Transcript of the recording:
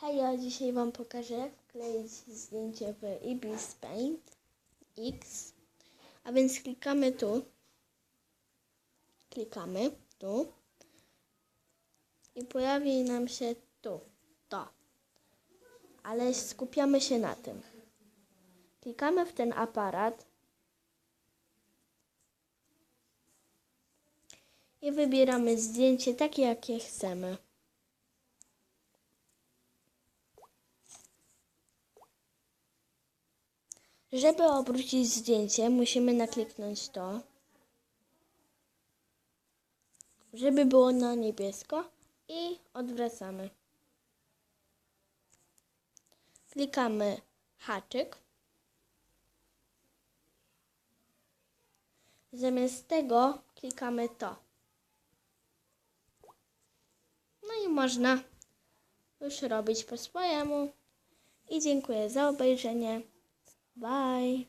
Hej, ja dzisiaj Wam pokażę jak wkleić zdjęcie w Ibis Paint X. A więc klikamy tu. Klikamy tu. I pojawi nam się tu. To. Ale skupiamy się na tym. Klikamy w ten aparat. I wybieramy zdjęcie takie, jakie chcemy. Żeby obrócić zdjęcie, musimy nakliknąć to. Żeby było na niebiesko i odwracamy. Klikamy haczyk. Zamiast tego klikamy to. No i można już robić po swojemu. I dziękuję za obejrzenie. Bye.